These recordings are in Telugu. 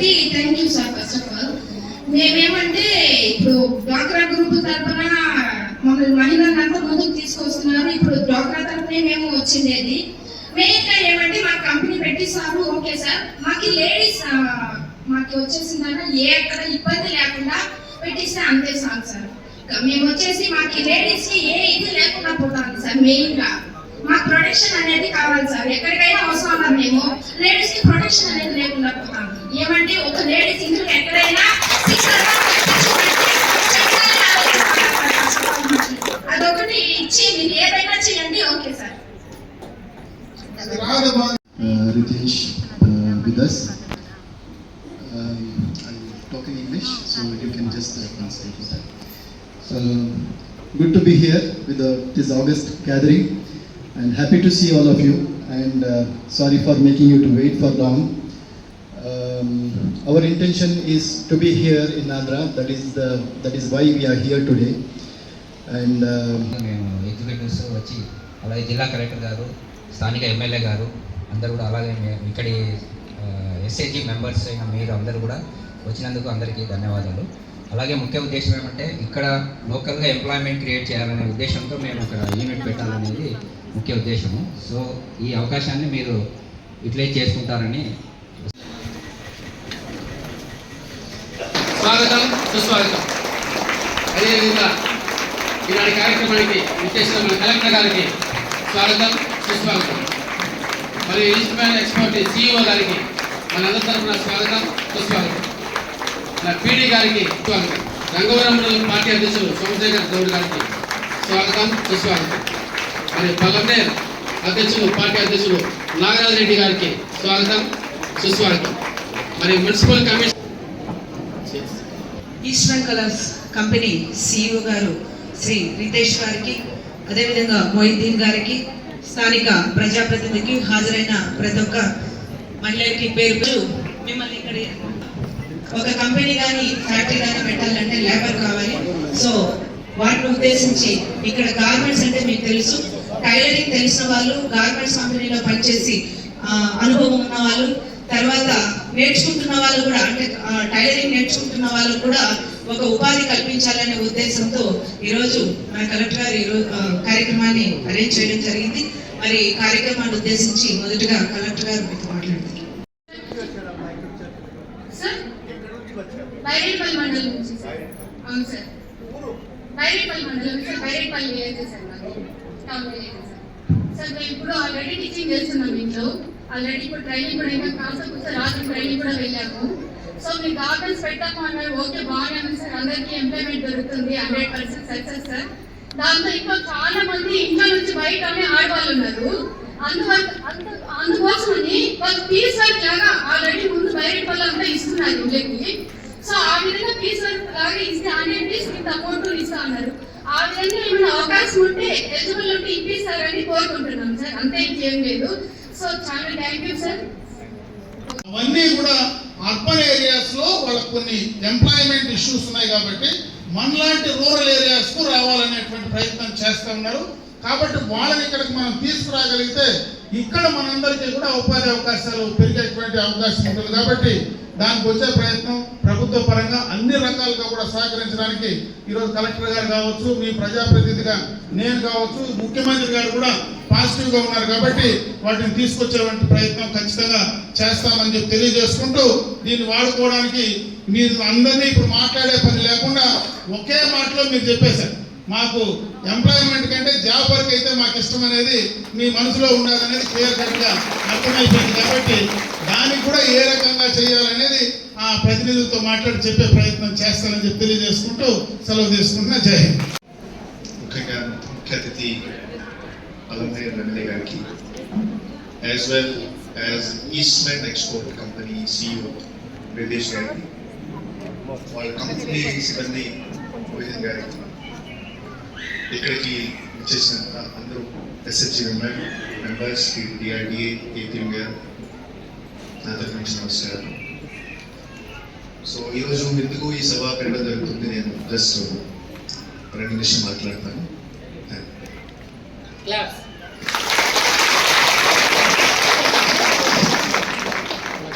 కాబట్టి thank you sir first of all మేమేమంటే ఇప్పుడు డ్వాక్రా గ్రూప్ తరఫున మమ్మల్ని మహిళలంతా ముందుకు తీసుకొస్తున్నారు. ఇప్పుడు డ్వాక్రా తరఫునే మేము వచ్చిండేది మెయిన్గా ఏమంటే మా కంపెనీ పెట్టిస్తారు ఓకే సార్ మాకు లేడీస్ మాకు వచ్చేసిందన్న ఏ అక్కడ ఇబ్బంది లేకుండా పెట్టిస్తే అంతే సార్ సార్ మేము వచ్చేసి మాకు లేడీస్కి ఏ ఇది లేకుండా పోతుంది సార్ మెయిన్గా మాకు ప్రొటెక్షన్ అనేది కావాలి సార్ ఎక్కడికైనా అవసరం మేము లేడీస్కి ప్రొటెక్షన్ అనేది లేకుండా పోతాం ఏమంటే ఒక లేడీస్ ఇంట్లో ఎక్కడైనా sister గా అదొకటి ఇచ్చి మీరు ఏదైనా చేయండి okay sir uh, Ritesh uh, with us. Um, I'll talk in English, so you can just uh, translate with that. So, good to be here with the, this August gathering, and happy to see all of you. And uh, sorry for making you to wait for long. Um, our intention is to be here in Andhra. That is the that is why we are here today. And um, మేము ఎగ్జిక్యూటివ్స్ వచ్చి అలాగే జిల్లా కలెక్టర్ గారు స్థానిక ఎమ్మెల్యే గారు అందరూ కూడా అలాగే ఇక్కడి ఎస్ఏజీ మెంబర్స్ అయిన మీరు అందరూ కూడా వచ్చినందుకు అందరికీ ధన్యవాదాలు అలాగే ముఖ్య ఉద్దేశం ఏమంటే ఇక్కడ లోకల్గా ఎంప్లాయ్మెంట్ క్రియేట్ చేయాలనే ఉద్దేశంతో మేము ఇక్కడ యూనిట్ పెట్టాలనేది ముఖ్య ఉద్దేశము సో ఈ అవకాశాన్ని మీరు యూటిలైజ్ చేసుకుంటారని స్వాగతం సుస్వాగతం. అదేవిధంగా ఈనాటి కార్యక్రమానికి విచ్చేసిన మన కలెక్టర్ గారికి స్వాగతం సుస్వాగతం. మరి ఇన్స్ట్రుమెంట్ ఎక్స్పర్ట్ సిఇఓ గారికి మనందరి తరఫున స్వాగతం సుస్వాగతం. నా పీడీ గారికి స్వాగతం. రంగవరం పార్టీ అధ్యక్షులు సోమశేఖర్ గౌడ్ గారికి స్వాగతం సుస్వాగతం. మరి పల్లెటేర్ అధ్యక్షులు పార్టీ అధ్యక్షులు నాగరాజ్ రెడ్డి గారికి స్వాగతం సుస్వాగతం. మరి municipal commission Eastern Colours company CEO గారు శ్రీ రితేష్ గారికి అదేవిధంగా మొయిద్దీన్ గారికి స్థానిక ప్రజాప్రతినిధికి హాజరైన ప్రతి ఒక్క మహిళలకి పేరు మిమ్మల్ని ఇక్కడ ఒక కంపెనీ కానీ ఫ్యాక్టరీ కానీ పెట్టాలంటే లేబర్ కావాలి. సో వాటిని ఉద్దేశించి ఇక్కడ గార్మెంట్స్ అంటే మీకు తెలుసు. టైలరింగ్ తెలిసిన వాళ్ళు గార్మెంట్స్ కంపెనీలో పనిచేసి అనుభవం ఉన్న వాళ్ళు. తర్వాత నేర్చుకుంటున్న వాళ్ళు కూడా అంటే టైలరింగ్ నేర్చుకుంటున్న వాళ్ళు కూడా ఒక ఉపాధి కల్పించాలనే ఉద్దేశంతో ఈరోజు మన కలెక్టర్ గారు ఈరోజు కార్యక్రమాన్ని అరేంజ్ చేయడం జరిగింది. మరి కార్యక్రమాన్ని ఉద్దేశించి మొదటగా కలెక్టర్ గారు మీతో మాట్లాడతారు. సార్ బైరేపల్లి మండలం నుంచి సార్. అవును సార్. బైరేపల్లి మండలం నుంచి బైరేపల్లి విలేజ్ సార్ మాది. Town village sir. సార్ మేము ఇప్పుడు ఆల్రెడీ టీచింగ్ చేస్తున్నాం ఇంట్లో. ఆల్రెడీ ఇప్పుడు ట్రైనింగ్ కూడా అయినా కాసేపు సార్ రాత్రి ట్రైనింగ్ కూడా వెళ్ళాము. సో మీ గార్డెన్స్ పెట్టాము అన్నారు. ఓకే బాగానే సార్. అందరికీ ఎంప్లాయ్మెంట్ దొరుకుతుంది. హండ్రెడ్ పర్సెంట్ సక్సెస్ సార్ దాంతో ఇంకా చాలా మంది ఇంట్లో నుంచి బయటనే ఆడవాళ్ళు ఉన్నారు. అందువల్ల అందు అందుకోసమని వాళ్ళు పీస్ వర్క్ లాగా ఆల్రెడీ ముందు బయట వాళ్ళు ఇస్తున్నారు ఇళ్ళకి సో ఆ విధంగా పీస్ వర్క్ లాగా ఇస్తే హండ్రెడ్ పీస్ ఇంత అమౌంట్ ఇస్తా అన్నారు. ఆ విధంగా ఏమైనా అవకాశం ఉంటే ఎలిజిబుల్ ఉంటే ఇప్పిస్తారని కోరుకుంటున్నాం సార్. అంతే ఇంకేం లేదు. సో చాలా థ్యాంక్ యూ సార్ అవన్నీ కూడా అర్బన్ ఏరియాస్లో వాళ్ళకు కొన్ని ఎంప్లాయ్మెంట్ ఇష్యూస్ ఉన్నాయి కాబట్టి మనలాంటి రూరల్ ఏరియాస్కు రావాలనేటువంటి ప్రయత్నం చేస్తూ ఉన్నారు. కాబట్టి వాళ్ళని ఇక్కడికి మనం తీసుకురాగలిగితే ఇక్కడ మనందరికీ కూడా ఉపాధి అవకాశాలు పెరిగేటువంటి అవకాశం ఉంటుంది. కాబట్టి దానికి వచ్చే ప్రయత్నం ప్రభుత్వ పరంగా అన్ని రకాలుగా కూడా సహకరించడానికి ఈరోజు కలెక్టర్ గారు కావచ్చు మీ ప్రజాప్రతినిధిగా నేను కావచ్చు ముఖ్యమంత్రి గారు కూడా పాజిటివ్గా ఉన్నారు కాబట్టి వాటిని తీసుకొచ్చేటువంటి ప్రయత్నం ఖచ్చితంగా చేస్తామని చెప్పి తెలియజేసుకుంటూ దీన్ని వాడుకోవడానికి మీరు అందరినీ ఇప్పుడు మాట్లాడే పని లేకుండా ఒకే మాటలో మీరు చెప్పేశారు. మాకు ఎంప్లాయ్మెంట్ కంటే జాబ్ వర్క్ అయితే మాకు ఇష్టం అనేది మీ మనసులో ఉండాలనేది క్లియర్ కట్గా అర్థమైపోయింది కాబట్టి దానికి కూడా ఏ రకంగా చేయాలనేది ఆ ప్రతినిధులతో మాట్లాడి చెప్పే ప్రయత్నం చేస్తానని చెప్పి తెలియజేసుకుంటూ సెలవు తీసుకుంటున్నా. జై హింద్. ముఖ్యంగా ముఖ్య అతిథి ఎమ్మెల్యే గారికి as well as Eastman export company CEO British గారికి వాళ్ళ కంపెనీ సిబ్బంది గారికి. ఇక్కడికి వచ్చేసిన అందరూ SHG member members DRDA APM గారు నా తరఫు నుంచి నమస్కారం సో ఈరోజు ఎందుకు ఈ సభ పెట్టడం జరుగుతుంది నేను జస్ట్ రెండు నిమిషం మాట్లాడతాను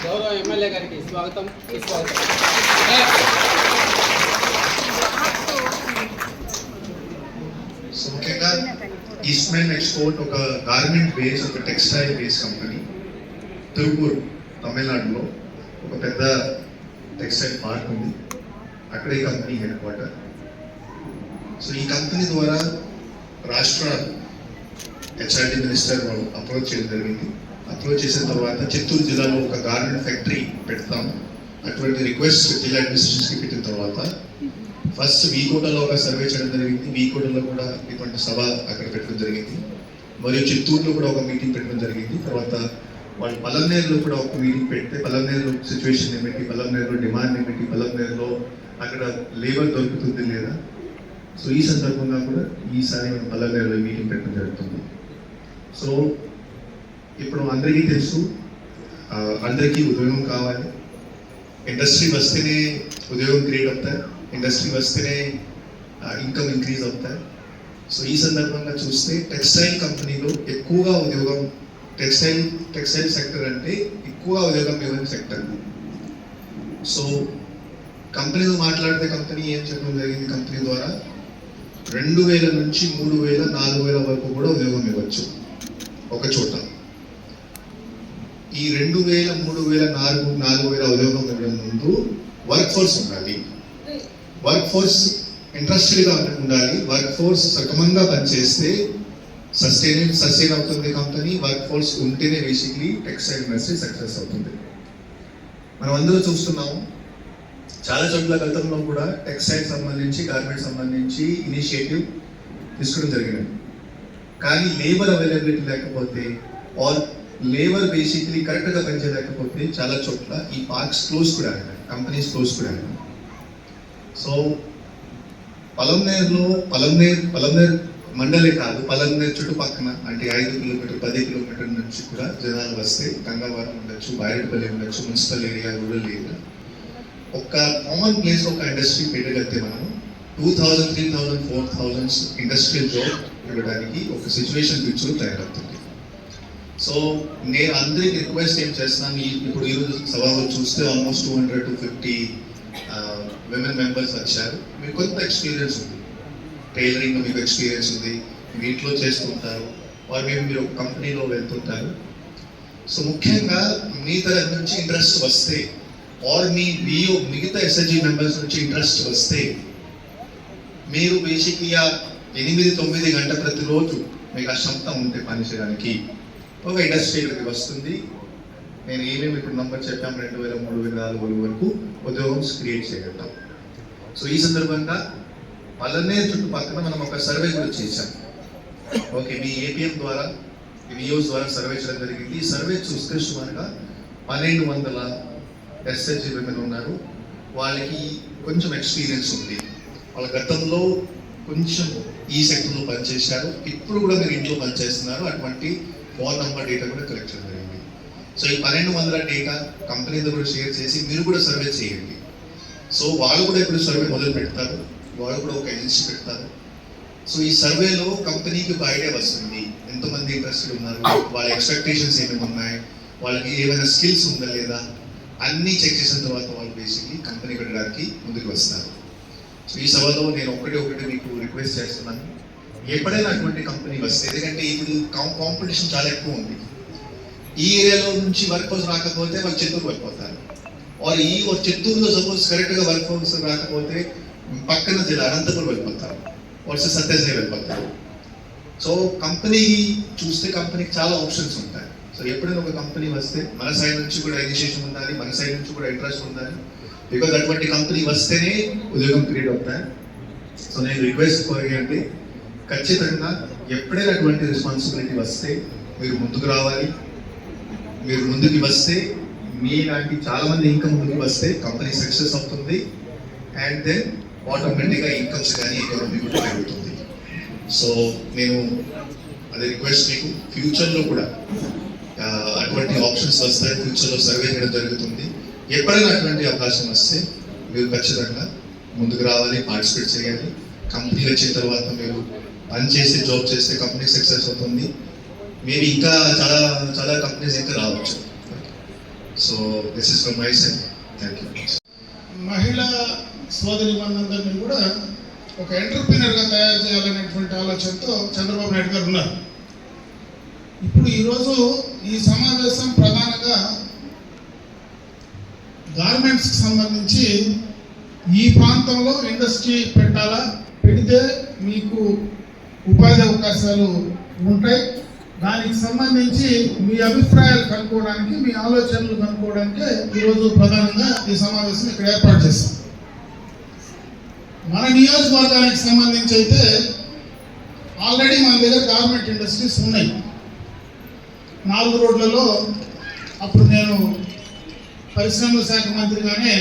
గౌరవ ఎమ్మెల్యే గారికి స్వాగతం స్వాగతం సుస్వాగతం సో ముఖ్యంగా ఈస్ట్మెన్ ఎక్స్పోర్ట్ ఒక గార్మెంట్ బేస్ ఒక టెక్స్టైల్ బేస్ కంపెనీ తిరుపూర్ తమిళనాడులో ఒక పెద్ద టెక్స్టైల్ పార్క్ ఉంది. అక్కడే కంపెనీ హెడ్ క్వార్టర్ సో ఈ కంపెనీ ద్వారా రాష్ట్ర హెచ్ఆర్డి మినిస్టర్ వాళ్ళు అప్రోచ్ చేయడం జరిగింది. అప్రోచ్ చేసిన తర్వాత చిత్తూరు జిల్లాలో ఒక గార్మెంట్ ఫ్యాక్టరీ పెడతాం అటువంటి రిక్వెస్ట్ జిల్లా అడ్మినిస్ట్రేషన్కి పెట్టిన తర్వాత ఫస్ట్ వీకోటలో ఒక సర్వే చేయడం జరిగింది. వీకోటలో కూడా ఇటువంటి సభ అక్కడ పెట్టడం జరిగింది. మరియు చిత్తూరులో కూడా ఒక మీటింగ్ పెట్టడం జరిగింది. తర్వాత వాళ్ళు పలంనేరులో కూడా ఒక మీటింగ్ పెడితే పలంనేరులో సిచ్యువేషన్ ఏమిటి? పలంనేరులో డిమాండ్ ఏమిటి? పలంనేరులో అక్కడ లేబర్ దొరుకుతుంది లేదా? సో ఈ సందర్భంగా కూడా ఈసారి మనం పల్లెవేరులో మీటింగ్ పెట్టడం జరుగుతుంది. సో ఇప్పుడు అందరికీ తెలుసు అందరికీ ఉద్యోగం కావాలి. ఇండస్ట్రీ వస్తేనే ఉద్యోగం క్రియేట్ అవుతాయి ఇండస్ట్రీ వస్తేనే ఇన్కమ్ ఇంక్రీజ్ అవుతాయి. సో ఈ సందర్భంగా చూస్తే టెక్స్టైల్ కంపెనీలో ఎక్కువగా ఉద్యోగం టెక్స్టైల్ టెక్స్టైల్ సెక్టర్ అంటే ఎక్కువగా ఉద్యోగం ఇవ్వని సెక్టర్ సో కంపెనీతో మాట్లాడితే కంపెనీ ఏం చెప్పడం జరిగింది కంపెనీ ద్వారా? రెండు వేల నుంచి మూడు వేల నాలుగు వేల వరకు కూడా ఉద్యోగం ఇవ్వచ్చు. ఒక చోట. ఈ రెండు వేల మూడు వేల నాలుగు నాలుగు వేల ఉద్యోగం ఇవ్వడం ముందు వర్క్ ఫోర్స్ ఉండాలి. వర్క్ ఫోర్స్ ఇంట్రెస్టెడ్గా ఉండాలి. వర్క్ ఫోర్స్ సక్రమంగా పనిచేస్తే సస్టైన్ సస్టైన్ అవుతుంది కంపెనీ. వర్క్ ఫోర్స్ ఉంటేనే బేసిక్లీ టెక్స్టైల్ ఇండస్ట్రీ సక్సెస్ అవుతుంది. మనం అందరూ చూస్తున్నాము చాలా చోట్ల గతంలో కూడా టెక్స్టైల్ సంబంధించి గార్మెంట్ సంబంధించి ఇనిషియేటివ్ తీసుకోవడం జరిగింది. కానీ లేబర్ అవైలబిలిటీ లేకపోతే ఆర్ లేబర్ బేసిక్లీ కరెక్ట్గా పనిచేయలేకపోతే చాలా చోట్ల ఈ పార్క్స్ క్లోజ్ కూడా అయినాయి. కంపెనీస్ క్లోజ్ కూడా అయినాయి. సో పలంనేరులో పలంనేర్ పలంనేర్ మండలే కాదు పలంనేర్ చుట్టుపక్కన అంటే ఐదు కిలోమీటర్ పది కిలోమీటర్ నుంచి కూడా జనాలు వస్తే గంగవరం ఉండొచ్చు బైరెడ్పల్లి ఉండొచ్చు మున్సిపల్ ఏరియా రూరల్ ఏరియా ఒక కామన్ ప్లేస్ ఒక ఇండస్ట్రీ పెట్టగలిగితే మనం two thousand three thousand four thousands industrial job ఇవ్వడానికి ఒక సిచ్యువేషన్ పిక్చర్ తయారవుతుంది. సో నేను అందరికి రిక్వెస్ట్ ఏం చేస్తున్నాను ఈ- ఇప్పుడు ఈరోజు సభలో చూస్తే almost two hundred to fifty women members వచ్చారు. మీకు కొంత ఎక్స్పీరియన్స్ ఉంది. టైలరింగ్ మీకు ఎక్స్పీరియన్స్ ఉంది. మీ ఇంట్లో చేస్తుంటారు. వారు మేము మీరు ఒక కంపెనీలో వెళ్తుంటారు. సో ముఖ్యంగా మీ తరఫు నుంచి ఇంట్రెస్ట్ వస్తే ఆర్ మీ బిఓ మిగతా ఎస్ఎస్జి మెంబర్స్ నుంచి ఇంట్రెస్ట్ వస్తే మీరు బేసిక్గా ఎనిమిది తొమ్మిది గంట ప్రతిరోజు మీకు ఆ క్షమత ఉంటే పనిచేయడానికి ఒక ఇండస్ట్రీ ఇక్కడికి వస్తుంది. నేను ఏమేమి ఇప్పుడు నంబర్ చెప్పాము? రెండు వేల మూడు వేల నాలుగు వరకు ఉద్యోగం క్రియేట్ చేయగలుగుతాం. సో ఈ సందర్భంగా పల్లనే చుట్టుపక్కల మనం ఒక సర్వే కూడా చేశాం. ఓకే మీ ఏపీఎం ద్వారా వియోస్ ద్వారా సర్వే చేయడం జరిగింది. ఈ సర్వే చూస్తే సుమారుగా పన్నెండు వందల ఎస్ఎస్జి విమెన్ ఉన్నారు. వాళ్ళకి కొంచెం ఎక్స్పీరియన్స్ ఉంది. వాళ్ళ గతంలో కొంచెం ఈ సెక్టర్లో పనిచేశారు. ఇప్పుడు కూడా మీరు ఇంట్లో పనిచేస్తున్నారు. అటువంటి ఫోన్ నంబర్ డేటా కూడా కలెక్ట్ చేయడం జరిగింది. సో ఈ పన్నెండు వందల డేటా కంపెనీతో కూడా షేర్ చేసి మీరు కూడా సర్వే చేయండి. సో వాళ్ళు కూడా ఇప్పుడు సర్వే మొదలు పెడతారు. వాళ్ళు కూడా ఒక ఏజెన్సీ పెడతారు. సో ఈ సర్వేలో కంపెనీకి ఒక ఐడియా వస్తుంది. ఎంతమంది ఇంట్రెస్టెడ్ ఉన్నారు? వాళ్ళ ఎక్స్పెక్టేషన్స్ ఏమేమి ఉన్నాయి? వాళ్ళకి ఏమైనా స్కిల్స్ ఉందా లేదా? అన్నీ చెక్ చేసిన తర్వాత వాళ్ళు బేసిక్లీ కంపెనీ పెట్టడానికి ముందుకు వస్తారు. సో ఈ సభలో నేను ఒకటి ఒకటి మీకు రిక్వెస్ట్ చేస్తున్నాను. ఎప్పుడైనా అటువంటి కంపెనీ వస్తే ఎందుకంటే ఇప్పుడు కాంపిటీషన్ చాలా ఎక్కువ ఉంది. ఈ ఏరియాలో నుంచి వర్క్ రాకపోతే వాళ్ళు చిత్తూరు వెళ్ళిపోతారు. ఆర్ ఈ ఒక చిత్తూరులో సపోజ్ కరెక్ట్గా వర్క్ ఫోర్స్ రాకపోతే పక్కన జిల్లా అనంతపురం వెళ్ళిపోతారు. వర్సెస్ సత్యసాయి వెళ్ళిపోతారు. సో కంపెనీ చూస్తే కంపెనీకి చాలా ఆప్షన్స్ ఉంటాయి. సో ఎప్పుడైనా ఒక కంపెనీ వస్తే మన సైడ్ నుంచి కూడా ఇనిషియేషన్ ఉండాలి మన సైడ్ నుంచి కూడా ఇంట్రెస్ట్ ఉండాలి. బికాజ్ అటువంటి కంపెనీ వస్తేనే ఉద్యోగం క్రియేట్ అవుతాయి. సో నేను రిక్వెస్ట్ అంటే ఖచ్చితంగా ఎప్పుడైనా అటువంటి రెస్పాన్సిబిలిటీ వస్తే మీరు ముందుకు రావాలి. మీరు ముందుకు వస్తే మీలాంటి చాలా మంది ఇంకా ముందుకు వస్తే కంపెనీ సక్సెస్ అవుతుంది. అండ్ దెన్ ఆటోమేటిక్గా ఇన్కమ్స్ కానీ ఎకానమీ కూడా పెరుగుతుంది. సో నేను అది రిక్వెస్ట్ మీకు ఫ్యూచర్లో కూడా అటువంటి ఆప్షన్స్ వస్తాయి. ఫ్యూచర్లో సర్వే చేయడం జరుగుతుంది. ఎప్పుడైనా అటువంటి అవకాశం వస్తే మీరు ఖచ్చితంగా ముందుకు రావాలి పార్టిసిపేట్ చేయాలి. కంపెనీ వచ్చిన తర్వాత మీరు పని చేసి జాబ్ చేస్తే కంపెనీ సక్సెస్ అవుతుంది. మేబీ ఇంకా చాలా చాలా కంపెనీస్ ఇంకా రావచ్చు. So this is from my self thank you మహిళా సోదరి మనందరినీ కూడా ఒక ఎంటర్ప్రినర్గా తయారు చేయాలనేటువంటి ఆలోచనతో చంద్రబాబు నాయుడు గారు ఉన్నారు. ఇప్పుడు ఈరోజు ఈ సమావేశం ప్రధానంగా గార్మెంట్స్కి సంబంధించి ఈ ప్రాంతంలో ఇండస్ట్రీ పెట్టాలా? పెడితే మీకు ఉపాధి అవకాశాలు ఉంటాయి. దానికి సంబంధించి మీ అభిప్రాయాలు కనుక్కోవడానికి మీ ఆలోచనలు కనుక్కోవడానికి ఈరోజు ప్రధానంగా ఈ సమావేశం ఇక్కడ ఏర్పాటు చేస్తాం మన నియోజకవర్గానికి సంబంధించి అయితే ఆల్రెడీ మన దగ్గర గార్మెంట్ ఇండస్ట్రీస్ ఉన్నాయి. నాలుగు రోడ్లలో అప్పుడు నేను పరిశ్రమల శాఖ మంత్రిగానే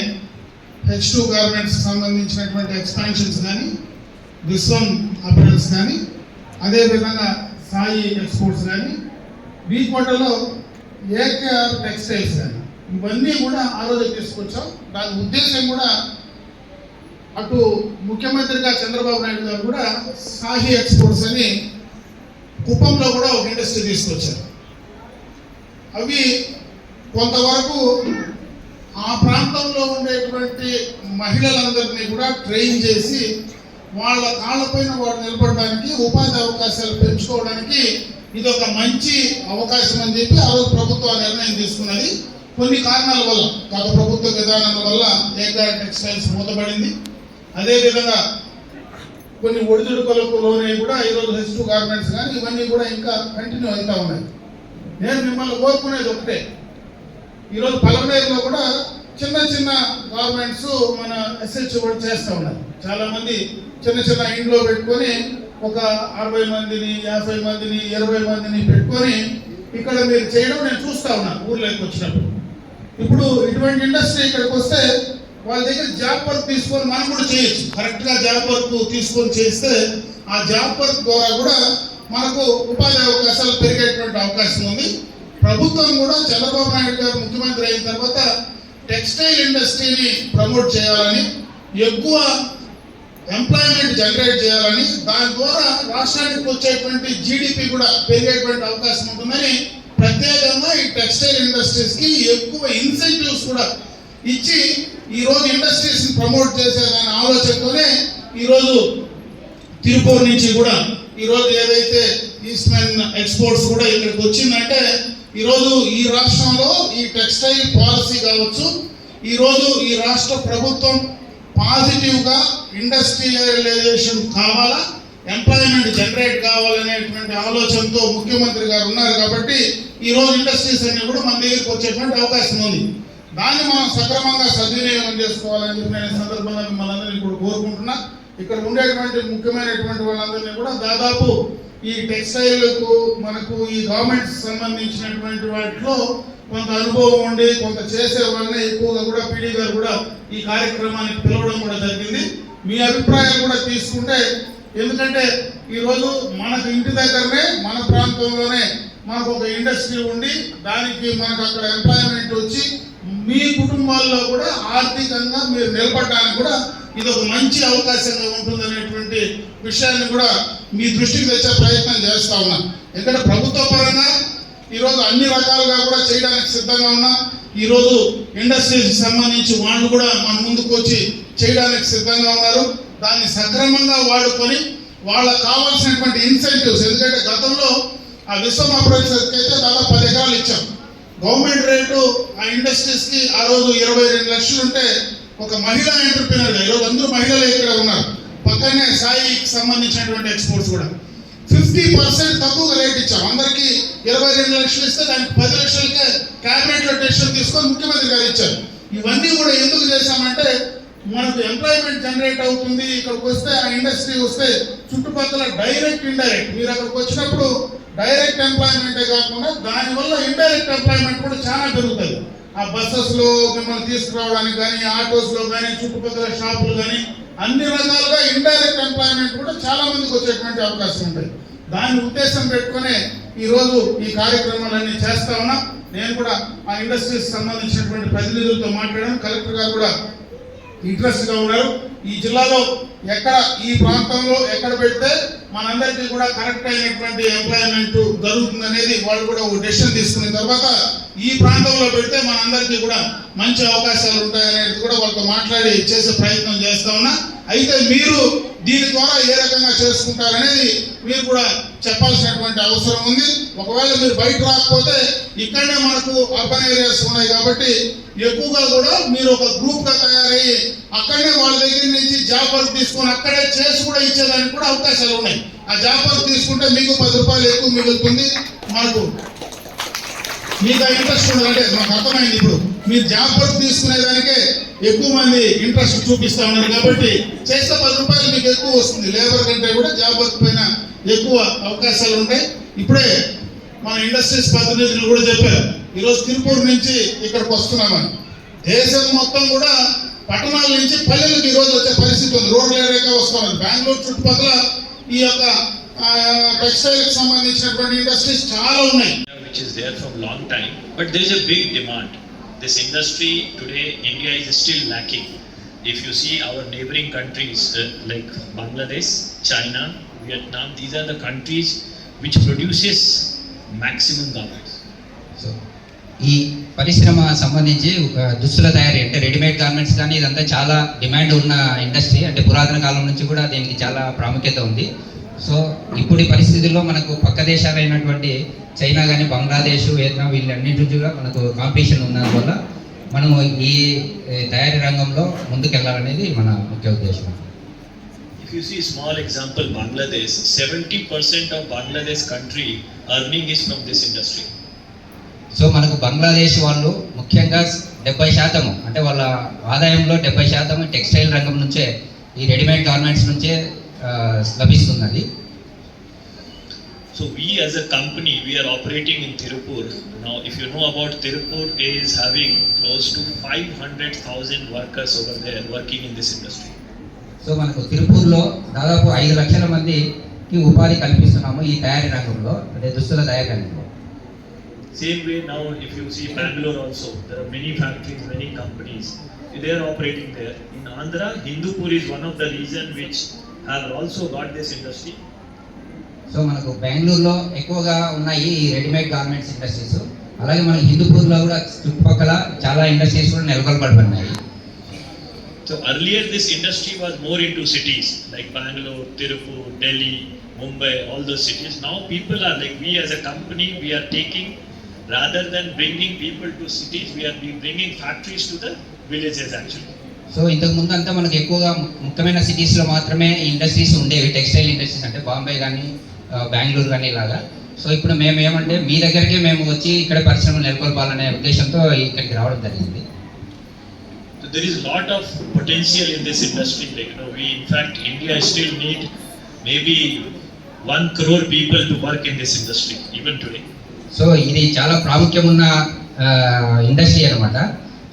హెచ్ టూ గార్మెంట్స్ సంబంధించినటువంటి ఎక్స్పాన్షన్స్ కానీ విశ్వం అపరల్స్ కానీ అదేవిధంగా సాయి ఎక్స్పోర్ట్స్ కానీ బీకోటలో ఏకేఆర్ టెక్స్టైల్స్ కానీ ఇవన్నీ కూడా ఆ రోజు తీసుకొచ్చాం. దాని ఉద్దేశం కూడా అటు ముఖ్యమంత్రిగా చంద్రబాబు నాయుడు గారు కూడా సాహి ఎక్స్పోర్ట్స్ అని కుప్పంలో కూడా ఒక ఇండస్ట్రీ తీసుకొచ్చారు. అవి కొంతవరకు ఆ ప్రాంతంలో ఉండేటువంటి మహిళలందరినీ కూడా ట్రైన్ చేసి వాళ్ళ కాళ్ళపైన వాడు నిలబడడానికి ఉపాధి అవకాశాలు పెంచుకోవడానికి ఇది ఒక మంచి అవకాశం అని చెప్పి ఆ రోజు ప్రభుత్వం నిర్ణయం తీసుకున్నది. కొన్ని కారణాల వల్ల గత ప్రభుత్వ విధానాల వల్ల ఏకా టెక్స్టైల్స్ మూతపడింది. అదేవిధంగా కొన్ని ఒడిదుడుకులకు లోనే కూడా ఈరోజు హెచ్ టూ గార్మెంట్స్ కానీ ఇవన్నీ కూడా ఇంకా కంటిన్యూ అవుతూ ఉన్నాయి. నేను మిమ్మల్ని కోరుకునేది ఒకటే. ఈరోజు పలమనేరులో కూడా చిన్న చిన్న గవర్నమెంట్స్ మన ఎస్హెచ్ కూడా చేస్తూ ఉన్నారు. చాలామంది చిన్న చిన్న ఇంట్లో పెట్టుకొని ఒక అరవై మందిని యాభై మందిని ఇరవై మందిని పెట్టుకొని ఇక్కడ మీరు చేయడం నేను చూస్తా ఉన్నాను ఊర్లోకి వచ్చినప్పుడు. ఇప్పుడు ఇటువంటి ఇండస్ట్రీ ఇక్కడికి వస్తే వాళ్ళ దగ్గర జాబ్ వర్క్ తీసుకొని మనం కూడా చేయొచ్చు. కరెక్ట్గా జాబ్ వర్క్ తీసుకొని చేస్తే ఆ జాబ్ వర్క్ ద్వారా కూడా మనకు ఉపాధి అవకాశాలు పెరిగేటువంటి అవకాశం ఉంది. ప్రభుత్వం కూడా చంద్రబాబు నాయుడు గారు ముఖ్యమంత్రి అయిన తర్వాత టెక్స్టైల్ ఇండస్ట్రీని ప్రమోట్ చేయాలని ఎక్కువ ఎంప్లాయ్మెంట్ జనరేట్ చేయాలని దాని ద్వారా రాష్ట్రానికి వచ్చేటువంటి జీడిపి కూడా పెరిగేటువంటి అవకాశం ఉంటుందని ప్రత్యేకంగా ఈ టెక్స్టైల్ ఇండస్ట్రీస్కి ఎక్కువ ఇన్సెంటివ్స్ కూడా ఇచ్చి ఈ రోజు ప్రమోట్ చేసేదనే ఆలోచనతోనే ఈరోజు తిరుపూర్ నుంచి కూడా ఈరోజు ఏదైతే ఈస్ట్మెన్ ఎక్స్పోర్ట్స్ కూడా ఇక్కడికి వచ్చిందంటే ఈరోజు ఈ రాష్ట్రంలో ఈ టెక్స్టైల్ పాలసీ కావచ్చు ఈరోజు ఈ రాష్ట్ర ప్రభుత్వం పాజిటివ్గా ఇండస్ట్రియలైజేషన్ కావాలా ఎంప్లాయ్మెంట్ జనరేట్ కావాలనేటువంటి ఆలోచనతో ముఖ్యమంత్రి గారు ఉన్నారు కాబట్టి ఈరోజు ఇండస్ట్రీస్ అన్ని కూడా మన దగ్గరికి వచ్చేటువంటి అవకాశం ఉంది. దాన్ని మనం సక్రమంగా సద్వినియోగం చేసుకోవాలని చెప్పి నేను సందర్భంగా మిమ్మల్ని అందరినీ కూడా కోరుకుంటున్నా. ఇక్కడ ఉండేటువంటి ముఖ్యమైనటువంటి వాళ్ళందరినీ కూడా దాదాపు ఈ టెక్స్టైల్కు మనకు ఈ గవర్నమెంట్ సంబంధించినటువంటి వాటిలో కొంత అనుభవం ఉండి కొంత చేసే వాళ్ళని ఎక్కువగా కూడా పీడీ గారు కూడా ఈ కార్యక్రమానికి పిలవడం కూడా జరిగింది. మీ అభిప్రాయం కూడా తీసుకుంటే ఎందుకంటే ఈరోజు మనకు ఇంటి దగ్గరనే మన ప్రాంతంలోనే మనకు ఒక ఇండస్ట్రీ ఉండి దానికి మనకు అక్కడ ఎంప్లాయ్మెంట్ వచ్చి మీ కుటుంబాల్లో కూడా ఆర్థికంగా మీరు నిలబడడానికి కూడా ఇది ఒక మంచి అవకాశంగా అనేటువంటి విషయాన్ని కూడా మీ దృష్టికి తెచ్చే ప్రయత్నం చేస్తా ఉన్నా. ఎందుకంటే ప్రభుత్వ పరంగా ఈరోజు అన్ని రకాలుగా కూడా చేయడానికి సిద్ధంగా ఉన్నాం. ఈరోజు ఇండస్ట్రీకి సంబంధించి వాళ్ళు కూడా మన ముందుకు వచ్చి చేయడానికి సిద్ధంగా ఉన్నారు. దాన్ని సక్రమంగా వాడుకొని వాళ్ళకు కావాల్సినటువంటి ఇన్సెంటివ్స్ ఎందుకంటే గతంలో ఆ విశ్వమ ఆపరేషన్స్కి అయితే దాదాపు పది ఎకరాలు ఇచ్చాం. గవర్నమెంట్ రేటు ఆ ఇండస్ట్రీస్కి ఆ రోజు ఇరవై రెండు లక్షలు ఉంటే ఒక మహిళా ఎంటర్ప్రినర్ ఈరోజు అందరూ మహిళలు ఇక్కడ ఉన్నారు. పక్కనే సాయికి సంబంధించినటువంటి ఎక్స్పోర్ట్స్ కూడా. ఫిఫ్టీ పర్సెంట్ తక్కువ రేట్ ఇచ్చాం. అందరికి ఇరవై రెండు లక్షలు ఇస్తే దానికి పది లక్షలకే క్యాబినెట్లో డెసిషన్ తీసుకొని ముఖ్యమంత్రి గారు ఇచ్చారు. ఇవన్నీ కూడా ఎందుకు చేశామంటే మనకు ఎంప్లాయ్మెంట్ జనరేట్ అవుతుంది ఇక్కడికి వస్తే ఆ ఇండస్ట్రీ వస్తే చుట్టుపక్కల డైరెక్ట్ ఇండైరెక్ట్ మీరు అక్కడికి వచ్చినప్పుడు డైరెక్ట్ ఎంప్లాయ్మెంటే కాకుండా దానివల్ల ఇండైరెక్ట్ ఎంప్లాయ్మెంట్ కూడా చాలా పెరుగుతుంది. ఆ బస్సెస్లో మిమ్మల్ని తీసుకురావడానికి కానీ ఆటోస్లో కానీ చుట్టుపక్కల షాపులు కానీ అన్ని రకాలుగా ఇండైరెక్ట్ ఎంప్లాయ్మెంట్ కూడా చాలా మందికి వచ్చేటువంటి అవకాశం ఉంటుంది దాని ఉద్దేశం పెట్టుకునే ఈరోజు ఈ కార్యక్రమాలన్నీ చేస్తా ఉన్నా. నేను కూడా ఆ ఇండస్ట్రీస్ సంబంధించినటువంటి ప్రతినిధులతో మాట్లాడాను. కలెక్టర్ గారు కూడా ఇంట్రెస్ట్గా ఉన్నారు ఈ జిల్లాలో ఎక్కడ ఈ ప్రాంతంలో ఎక్కడ పెడితే మనందరికీ కూడా కరెక్ట్ అయినటువంటి ఎంప్లాయ్మెంట్ జరుగుతుంది అనేది వాళ్ళు కూడా ఒక డెసిషన్ తీసుకున్న తర్వాత ఈ ప్రాంతంలో పెడితే మనందరికీ కూడా మంచి అవకాశాలు ఉంటాయనేది కూడా వాళ్ళతో మాట్లాడి చేసే ప్రయత్నం చేస్తా ఉన్నా. అయితే మీరు దీని ద్వారా ఏ రకంగా చేసుకుంటారనేది మీరు కూడా చెప్పాల్సినటువంటి అవసరం ఉంది. ఒకవేళ మీరు బయట రాకపోతే ఇక్కడనే మనకు అర్బన్ ఏరియాస్ ఉన్నాయి కాబట్టి ఎక్కువగా కూడా మీరు ఒక గ్రూప్గా తయారయ్యి అక్కడనే వాళ్ళ దగ్గర నుంచి జాబ్ వర్క్ తీసుకొని అక్కడే చేసి కూడా ఇచ్చేదానికి కూడా అవకాశాలు ఉన్నాయి. ఆ జాబ్ వర్క్ తీసుకుంటే మీకు పది రూపాయలు ఎక్కువ మిగులుతుంది. మనకు మీకు ఇంట్రెస్ట్ ఉండదు. అంటే మాకు అర్థమైంది ఇప్పుడు. మీరు జాబ్ వర్క్ తీసుకునే దానికే ఎక్కువ మంది ఇంట్రెస్ట్ చూపిస్తా ఉన్నారు కాబట్టి చేస్తే పది రూపాయలు మీకు ఎక్కువ వస్తుంది. లేబర్ కంటే కూడా జాబ్ వర్క్ పైన ఎక్కువ అవకాశాలు ఉంటాయి. ఇప్పుడే మన ఇండస్ట్రీస్ ప్రతినిధులు కూడా చెప్పారు. ఈరోజు తిరుపూర్ నుంచి ఇక్కడికి వస్తున్నామని. దేశం మొత్తం కూడా పట్టణాల నుంచి పల్లెలకు ఈరోజు రోజు వచ్చే పరిస్థితి ఉంది. రోడ్లు ఏరియాగా వస్తున్నది బెంగళూరు చుట్టుపక్కల ఈ యొక్క టెక్స్టైల్కి సంబంధించినటువంటి ఇండస్ట్రీస్ చాలా ఉన్నాయి. Which is there from long time, but a big demand. This industry today, India is still lacking. If you see our neighboring countries uh, like Bangladesh, China, Vietnam, these are the countries which produces maximum garments. So ఈ పరిశ్రమ సంబంధించి ఆ, దుస్తుల తయారీ అంటే రెడీమేడ్ గార్మెంట్స్ కానీ ఇదంతా చాలా డిమాండ్ ఉన్న ఇండస్ట్రీ అంటే పురాతన కాలం నుంచి కూడా దీనికి చాలా ప్రాముఖ్యత ఉంది సో ఇప్పుడు పరిస్థితుల్లో మనకు పక్క దేశాలైనటువంటి చైనా కానీ బంగ్లాదేశ్ వియత్నాం వీళ్ళన్నింటి నుంచి కూడా మనకు కాంపిటీషన్ ఉన్నందువల్ల మనము ఈ తయారీ రంగంలో ముందుకెళ్ళాలనేది మన ముఖ్య ఉద్దేశం If you see small example, Bangladesh, 70% of Bangladesh country earning is from this industry. So మనకు బంగ్లాదేశ్ వాళ్ళు ముఖ్యంగా డెబ్బై శాతము అంటే వాళ్ళ ఆదాయంలో డెబ్బై శాతం టెక్స్టైల్ రంగం నుంచే ఈ రెడీమేడ్ గార్మెంట్స్ నుంచే ఆ, లభిస్తున్నది So we as a company, we are operating in Tirupur. Now, if you know about Tirupur is having close to 500,000 workers over there working in this industry. So మనకు తిరుపూర్లో దాదాపు ఐదు లక్షల మందికి ఉపాధి కల్పిస్తున్నాము ఈ తయారీ రంగంలో అంటే దుస్తుల తయారీ రంగంలో Same way now, if you see Bangalore also, there are many factories, many companies, they are operating there. In Andhra, Hindupur is one of the region which are also got this industry so మనకు బెంగళూరులో ఎక్కువగా ఉన్నాయి రెడీమేడ్ గార్మెంట్స్ ఇండస్ట్రీస్ అలాగే మన హిందూపూర్లో కూడా చుట్టుపక్కల చాలా ఇండస్ట్రీస్ కూడా నెలకొల్పడుతున్నాయి so earlier this industry was more in two cities like Bengaluru Tiruppur Delhi Mumbai all those cities now people are like we as a company we're taking rather than bringing people to cities we're be bringing factories to the villages actually so ఇంతకు ముందు అంతా మనకు ఎక్కువగా ముఖ్యమైన సిటీస్లో మాత్రమే ఇండస్ట్రీస్ ఉండేవి టెక్స్టైల్ ఇండస్ట్రీస్ అంటే బాంబే కానీ బెంగళూరు కానీ ఇలాగా సో ఇప్పుడు మేము ఏమంటే మీ దగ్గరికే మేము వచ్చి ఇక్కడ పరిశ్రమలు నెలకొల్పాలనే ఉద్దేశంతో ఇక్కడికి రావడం జరిగింది there is lot of potential in this industry. Like you know, we in fact India still need maybe one crore people to work in this industry even today. So ఇది చాలా ప్రాముఖ్యం ఉన్న ఇండస్ట్రీ అన్నమాట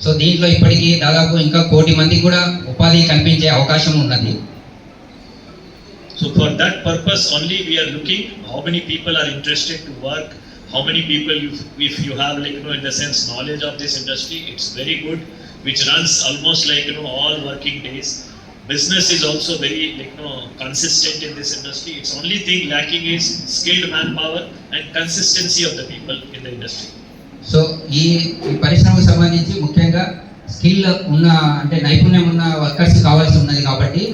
సో దీంట్లో ఇప్పటికీ దాదాపు ఇంకా కోటి మందికి కూడా ఉపాధి కల్పించే అవకాశం ఉన్నది So for that purpose only we are looking how many people are interested to work, how many people you, if you have like you know in the sense knowledge of this industry, it's very good, which runs almost like you know all working days. Business is also very like you know consistent in this industry. Its only thing lacking is skilled manpower and consistency of the people in the industry. So ఈ పరిశ్రమకు సంబంధించి ముఖ్యంగా స్కిల్ ఉన్న అంటే నైపుణ్యం ఉన్న వర్కర్స్ కావాల్సి ఉన్నది కాబట్టి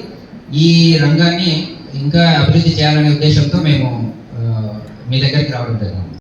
ఈ రంగాన్ని ఇంకా అభివృద్ధి చేయాలనే ఉద్దేశంతో మేము మీ దగ్గరికి రావడం జరిగింది.